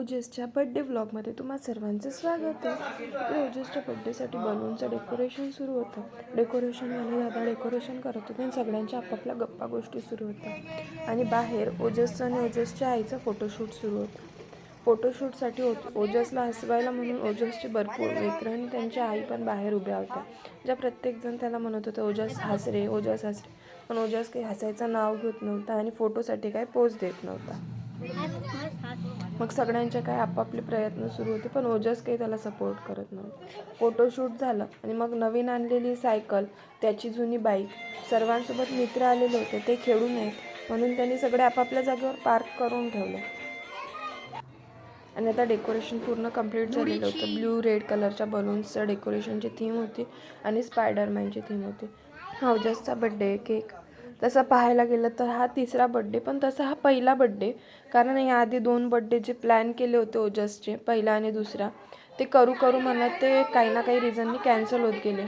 ओजेसच्या birthday व्लॉगमध्ये तुम्हा सर्वांचं स्वागत आहे. इकडे ओजेसच्या बड्डेसाठी बलूनचं डेकोरेशन सुरू होतं. डेकोरेशनवाले म्हणजे दादा डेकोरेशन करत होते आणि सगळ्यांच्या आपापल्या गप्पा गोष्टी सुरू होत्या. आणि बाहेर ओजसचं आणि ओजसच्या आईचं फोटोशूट सुरू होतं. फोटोशूटसाठी ओ ओजसला हसवायला म्हणून ओजसचे भरपूर मित्र आणि त्यांच्या आई पण बाहेर उभ्या होत्या. ज्या प्रत्येकजण त्याला म्हणत होतं ओजस हसरे ओजस हसरे पण ओजस काही हसायचं नाव घेत नव्हता आणि फोटोसाठी काही पोज देत नव्हता. मग सगळ्यांचे काय आपापले प्रयत्न सुरू होते पण ओजस काही त्याला सपोर्ट करत नव्हते. फोटोशूट झालं आणि मग नवीन आणलेली सायकल त्याची जुनी बाईक सर्वांसोबत मित्र आलेले होते ते खेळू नयेत म्हणून त्यांनी सगळे आपापल्या जागेवर पार्क करून ठेवले. आणि आता डेकोरेशन पूर्ण कंप्लीट झालेलं होतं. ब्ल्यू रेड कलरच्या बलून्सचं डेकोरेशनची थीम होती आणि स्पायडरमॅनची थीम होती. हा ओजसचा बड्डे केक तसं पाहायला गेलं तर हा तिसरा बड्डे पण तसा हा पहिला बड्डे कारण याआधी दोन बड्डे जे प्लॅन केले होते ओजसचे पहिला आणि दुसरा ते करू करू म्हणत ते काही ना काही रिझननी कॅन्सल होत गेले.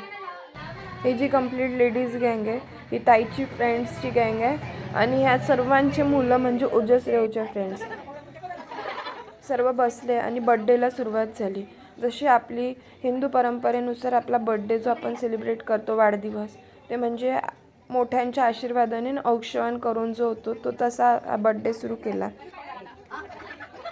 ही जी कंप्लीट लेडीज गँग आहे ही ताईची फ्रेंड्सची गँग आहे आणि ह्या सर्वांची मुलं म्हणजे ओजस रेवच्या फ्रेंड्स सर्व बसले आणि बड्डेला सुरुवात झाली. जशी आपली हिंदू परंपरेनुसार आपला बड्डे जो आपण सेलिब्रेट करतो वाढदिवस ते म्हणजे मोठ्यांच्या आशीर्वादाने औक्षण करून जो होतो तो तसा बड्डे सुरू केला.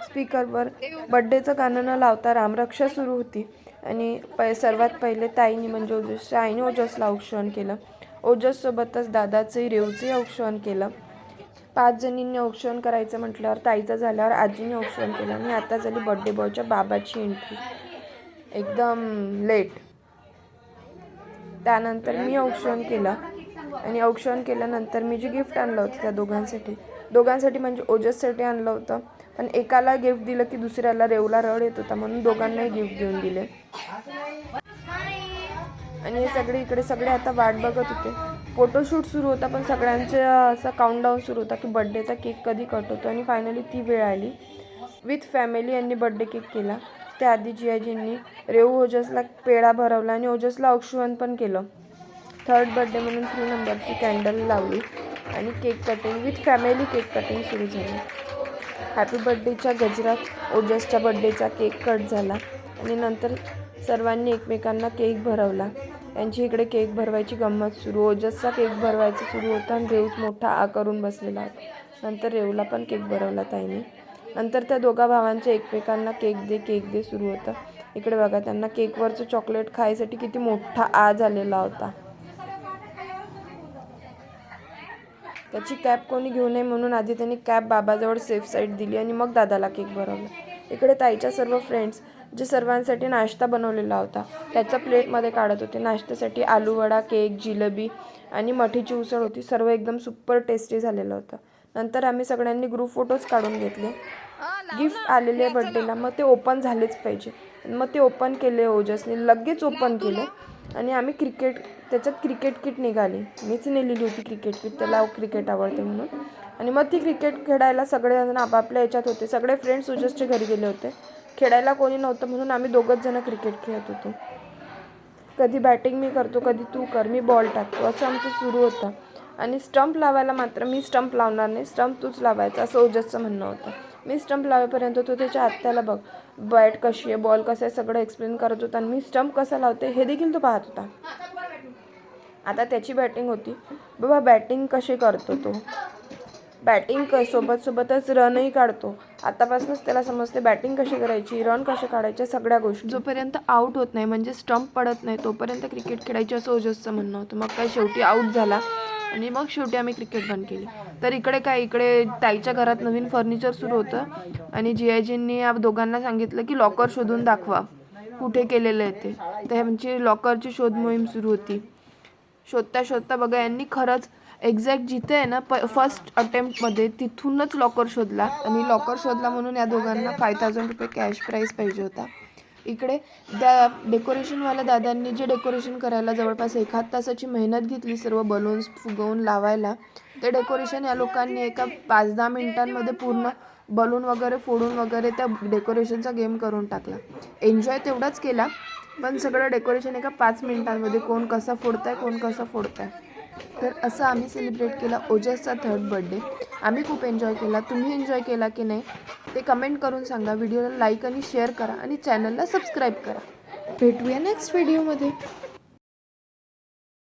स्पीकरवर बड्डेचं गाणं न लावता रामरक्षा सुरू होती. आणि प सर्वात पहिले ताईने म्हणजे ओजसच्या आईने ओजसला औक्षण केलं. ओजससोबतच दादाचंही रेवचंही औक्षण केलं. पाच जणींनी औक्षण करायचं म्हटल्यावर ताईचं झाल्यावर आजीने औक्षण केलं आणि आता झाली बड्डे बॉयच्या बाबाची एंट्री एकदम लेट त्यानंतर मी औक्षण केलं. आणि औक्षण केल्यानंतर मी जे गिफ्ट आणलं होतं त्या दोघांसाठी. दोघांसाठी म्हणजे ओजससाठी आणलं होतं. पण एकाला गिफ्ट दिलं की दुसऱ्याला रेवला रड येत होता म्हणून दोघांनाही गिफ्ट देऊन दिले. आणि हे सगळे इकडे सगळे आता वाट बघत होते. फोटोशूट सुरू होता पण सगळ्यांचे असा काउंटडाऊन सुरू होता की बड्डेचा केक कधी कट होतो आणि फायनली ती वेळ आली. विथ फॅमिली यांनी बड्डे केक केला. त्याआधी जियाजींनी रेऊ ओजसला पेढा भरवला आणि ओजसला औक्षण पण केलं. थर्ड बड्डे म्हणून थ्री नंबरची कॅन्डल लावली आणि cake cutting with family cake cutting सुरू झाली. हॅपी बड्डेच्या गजरात ओजसच्या बड्डेचा केक कट झाला आणि नंतर सर्वांनी एकमेकांना केक भरवला. यांची इकडे केक भरवायची गंमत सुरू. ओजसचा केक भरवायचं सुरू होता आणि रेऊज मोठा आ करून बसलेला होता. नंतर रेऊला पण केक भरवला ताईने. नंतर त्या दोघा भावांच्या एकमेकांना केक दे केक दे सुरू होतं. इकडे बघा त्यांना केकवरचं चॉकलेट खायसाठी किती मोठा आ झालेला होता. त्याची कॅप कोणी घेऊ नये म्हणून आधी त्यांनी कॅप बाबाजवळ सेफ साईड दिली आणि मग दादाला केक भरवला. इकडे ताईच्या सर्व फ्रेंड्स जे सर्वांसाठी नाश्ता बनवलेला होता त्याचा प्लेटमध्ये काढत होते. नाश्त्यासाठी आलूवडा केक जिलेबी आणि मठीची उसळ होती. सर्व एकदम सुपर टेस्टी झालेलं होतं. नंतर आम्ही सगळ्यांनी ग्रुप फोटोज काढून घेतले. गिफ्ट आलेले बड्डेला मग ते ओपन झालेच पाहिजे. मग ते ओपन केले ओजसने. लगेच ओपन केले. आणि आम्ही क्रिकेट त्याच्यात क्रिकेट किट निघाली. मीच नेलेली होती क्रिकेट किट त्याला क्रिकेट आवडते म्हणून. आणि मग ती क्रिकेट खेळायला सगळेजण आपापल्या याच्यात होते. सगळे फ्रेंड्स सुजसच्या घरी गेले होते. खेळायला कोणी नव्हतं म्हणून आम्ही दोघंच जण क्रिकेट खेळत होतो. कधी बॅटिंग मी करतो कधी तू कर. मी बॉल टाकतो. असं आमचं सुरू होतं. आणि स्टंप लावायला मात्र मी स्टंप लावणार नाही. स्टंप तूच लावायचा. असं ओजसचं म्हणणं होतं. मी स्टंप लावेपर्यंत तो त्याच्या आत्याला बघ. बॅट कशी आहे बॉल कसं आहे सगळं एक्सप्लेन करत होता. आणि मी स्टंप कसा लावते हे देखील तो पाहत होता. आता त्याची बॅटिंग होती. बाबा बॅटिंग कशी करतो तो? बॅटिंग क सोबत सोबतच रनही काढतो. आतापासूनच त्याला समजते बॅटिंग कशी करायची रन कसे काढायचे सगळ्या गोष्टी. जोपर्यंत आऊट होत नाही म्हणजे स्टंप पडत नाही तोपर्यंत क्रिकेट खेळायची असं ओजसचं म्हणणं होतं. मग काय शेवटी आऊट झाला. आणि मग शेवटी आम्ही क्रिकेट बंद केली. तर इकडे काय इकडे ताईच्या घरात नवीन फर्निचर सुरू होतं आणि जी आयजींनी या दोघांना सांगितलं की लॉकर शोधून दाखवा. कुठे केलेलं आहे ते. तर आमची लॉकरची शोध मोहीम सुरू होती. शोधता शोधता बघा यांनी खरंच एक्झॅक्ट जिथे आहे ना प फर्स्ट अटेम्प्टमध्ये तिथूनच लॉकर शोधला. आणि लॉकर शोधला म्हणून या दोघांना फाय थाउजंड रुपये कॅश प्राईज पाहिजे होता. इकडे त्या डेकोरेशनवाल्या दादांनी जे डेकोरेशन करायला जवळपास एखाद तासाची मेहनत घेतली सर्व बलून्स फुगवून लावायला ते डेकोरेशन या लोकांनी एका पाच दहा मिनिटांमध्ये पूर्ण बलून वगैरे फोडून वगैरे त्या डेकोरेशनचा गेम करून टाकला. एन्जॉय तेवढाच केला पण सगळं डेकोरेशन एका पाच मिनिटांमध्ये कोण कसा फोडताय कोण कसं फोडताय. तर असं आम्ही सेलिब्रेट केला. ओजसचा थर्ड बर्थडे आम्ही खूप एन्जॉय केला. तुम्ही एन्जॉय केला की नाही ते कमेंट करून सांगा. व्हिडिओला लाईक आणि शेअर करा आणि चॅनलला सबस्क्राईब करा. भेटूया नेक्स्ट व्हिडिओमध्ये